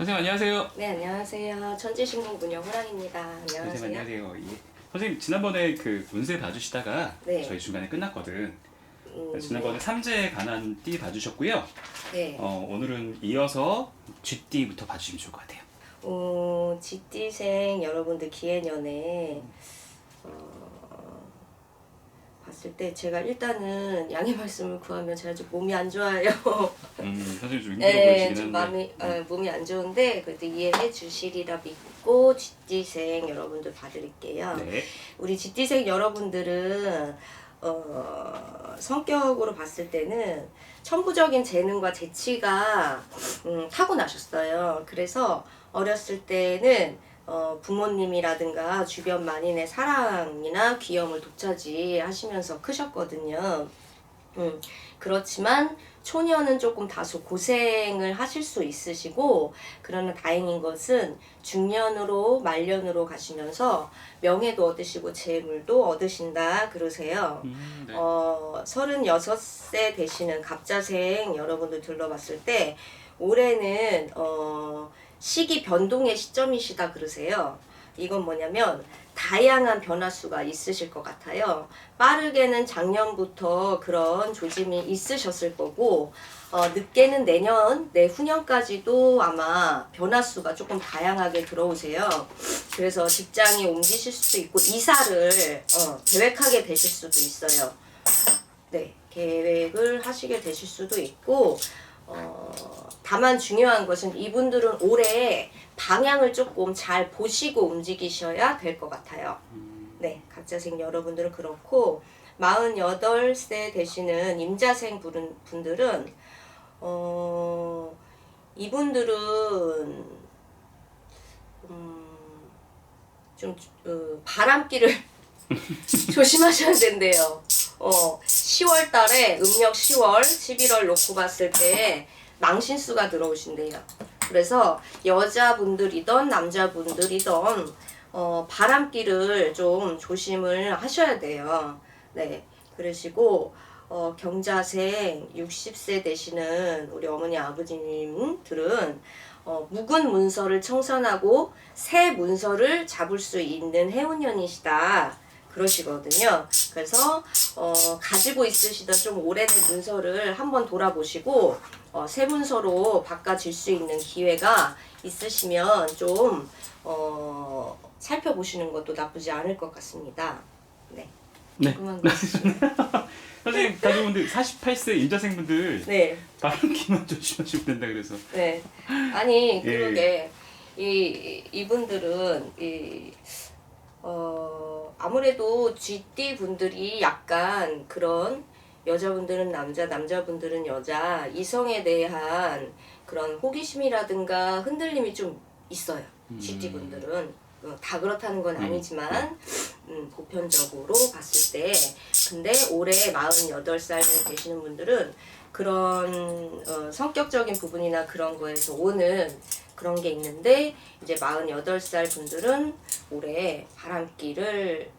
선생님 안녕하세요. 네, 안녕하세요. 천지신공분녀 호랑입니다. 선생님 안녕하세요. 안녕하세요. 예. 선생님 지난번에 그 운세 봐주시다가 네. 저희 중간에 끝났거든. 음, 지난번에 삼재에 관한 띠 봐주셨고요. 네. 어, 오늘은 이어서 쥐띠부터 봐주시면 좋을 것 같아요. 어, 지띠생 여러분들 기해년에 어, 봤을 때 제가 일단은 양해 말씀을 구하면 제가 좀 몸이 안 좋아요. 음, 선생님 좀 힘들어 네, 보이시긴 좀 한데. 마음이 어, 몸이 안 좋은데 그래도 이해해 주시리라 믿고 지띠생 여러분들 봐드릴게요. 네. 우리 지띠생 여러분들은 어, 성격으로 봤을 때는 천부적인 재능과 재치가 음, 타고나셨어요. 그래서 어렸을 때는 어, 부모님이라든가 주변 만인의 사랑이나 귀염을 독차지하시면서 크셨거든요. 음, 그렇지만 초년은 조금 다소 고생을 하실 수 있으시고 그러나 다행인 것은 중년으로 말년으로 가시면서 명예도 얻으시고 재물도 얻으신다 그러세요. 음, 네. 어, 36세 되시는 갑자생 여러분들 둘러봤을 때 올해는 어, 시기 변동의 시점이시다 그러세요. 이건 뭐냐면 다양한 변화수가 있으실 것 같아요. 빠르게는 작년부터 그런 조짐이 있으셨을 거고 어, 늦게는 내년, 내후년까지도 아마 변화수가 조금 다양하게 들어오세요. 그래서 직장이 옮기실 수도 있고 이사를 어, 계획하게 되실 수도 있어요. 네, 계획을 하시게 되실 수도 있고 어, 다만 중요한 것은 이분들은 올해 방향을 조금 잘 보시고 움직이셔야 될 것 같아요. 네, 각자생 여러분들은 그렇고 48세 되시는 임자생 분들은 어, 이분들은 음, 좀 어, 바람기를 조심하셔야 된대요. 어, 10월 달에 음력 10월, 11월 놓고 봤을 때 망신수가 들어오신대요. 그래서 여자분들이던 남자분들이던 어, 바람기를 좀 조심을 하셔야 돼요. 네. 그러시고 어, 경자생 60세 되시는 우리 어머니 아버지님들은 어, 묵은 문서를 청산하고 새 문서를 잡을 수 있는 해운년이시다. 그러시거든요. 그래서 어, 가지고 있으시던 좀 오래된 문서를 한번 돌아보시고 어, 새 문서로 바꿔질 수 있는 기회가 있으시면 좀 어, 살펴보시는 것도 나쁘지 않을 것 같습니다. 네. 네. 선생님 가족 분들 48세 임자생분들 네. 바람기만 조심하시면 된다 그래서. 네. 아니 예. 그러게 이 이분들은 이 어, 아무래도 GT 분들이 약간 그런 여자분들은 남자, 남자분들은 여자, 이성에 대한 그런 호기심이라든가 흔들림이 좀 있어요. GT 분들은. 어, 다 그렇다는 건 아니지만 음, 보편적으로 봤을 때. 근데 올해 48살 되시는 분들은 그런 어, 성격적인 부분이나 그런 거에서 오는 그런 게 있는데 이제 48살 분들은 올해 바람기를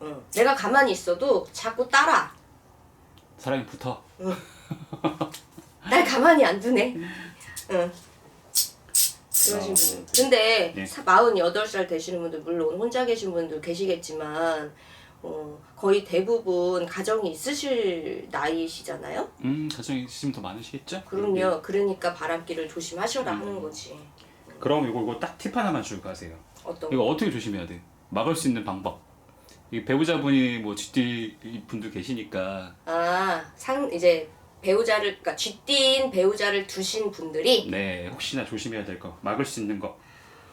어, 내가 가만히 있어도 자꾸 따라 사랑이 붙어. 날 가만히 안 두네. 응. 그러신 어, 분. 근데 네. 사 48살 되시는 분들 물론 혼자 계신 분들 계시겠지만 어, 거의 대부분 가정이 있으실 나이시잖아요. 음, 가정이 있으면 더 많으시겠죠? 네. 그럼요. 그러니까 바람기를 조심하셔라 하는 거지. 그럼 이거 이거 딱 팁 하나만 주고 가세요. 어떤 거? 이거 어떻게 조심해야 돼? 막을 수 있는 방법. 이 배우자분이 뭐 쥐띠 분들 계시니까 아, 상 이제 배우자를 그러니까 쥐띠인 배우자를 두신 분들이 네 혹시나 조심해야 될 거, 막을 수 있는 거.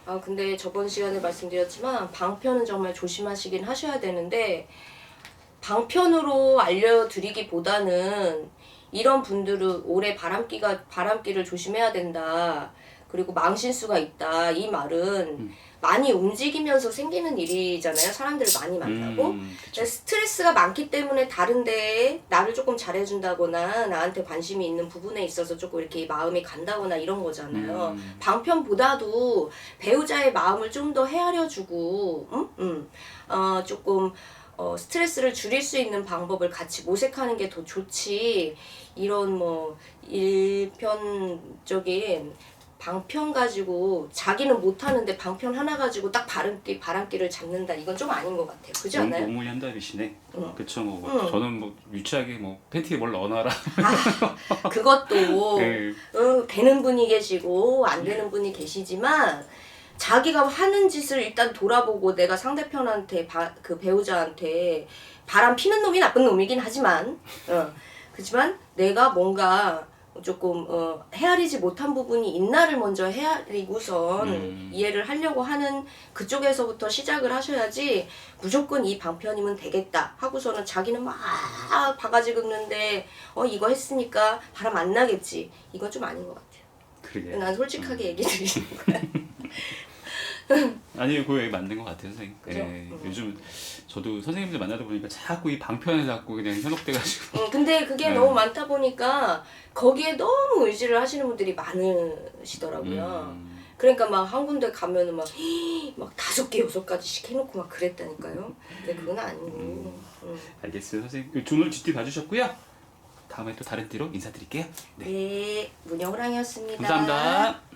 아 근데 저번 시간에 말씀드렸지만 방편은 정말 조심하시긴 하셔야 되는데 방편으로 알려드리기보다는 이런 분들은 올해 바람기가 바람기를 조심해야 된다. 그리고 망신수가 있다. 이 말은 많이 움직이면서 생기는 일이잖아요. 사람들을 많이 만나고. 음, 그쵸. 근데 스트레스가 많기 때문에 다른 데에 나를 조금 잘해준다거나 나한테 관심이 있는 부분에 있어서 조금 이렇게 마음이 간다거나 이런 거잖아요. 음. 방편보다도 배우자의 마음을 좀 더 헤아려주고, 음? 음. 어, 조금 어, 스트레스를 줄일 수 있는 방법을 같이 모색하는 게 더 좋지. 이런 뭐 일편적인 방편 가지고 자기는 못하는데 방편 하나 가지고 딱 바람기 바람기를 잡는다 이건 좀 아닌 것 같아요. 너무, 않아요? 너무 현답이시네. 응. 그쵸 뭐 응. 저는 뭐 유치하게 뭐 팬티에 뭘 넣어놔라. 아, 그것도 네. 어, 되는 분이 계시고 안 되는 분이 계시지만 자기가 하는 짓을 일단 돌아보고 내가 상대편한테 바, 그 배우자한테 바람 피는 놈이 나쁜 놈이긴 하지만 어, 그렇지만 내가 뭔가 조금 어, 헤아리지 못한 부분이 있나를 먼저 헤아리고선 음. 이해를 하려고 하는 그쪽에서부터 시작을 하셔야지 무조건 이 방편이면 되겠다 하고서는 자기는 막 바가지 긁는데 어 이거 했으니까 바람 안 나겠지 이건 좀 아닌 것 같아요. 그러게. 난 솔직하게 얘기 드리는 거야. 아니 그거 얘기 맞는 것 같아요 선생님. 그죠? 예, 음. 요즘 저도 선생님들 만나다 보니까 자꾸 이 방편에 자꾸 그냥 현혹돼가지고. 음, 근데 그게 네. 너무 많다 보니까 거기에 너무 의지를 하시는 분들이 많으시더라고요. 음. 그러니까 막 한 군데 가면은 막, 막 다섯 개 여섯 가지씩 해놓고 막 그랬다니까요. 근데 그건 아니고. 음. 알겠어요 선생님. 오늘 GT 봐주셨고요. 다음에 또 다른 띠로 인사드릴게요. 네. 네, 문영호랑이었습니다. 감사합니다.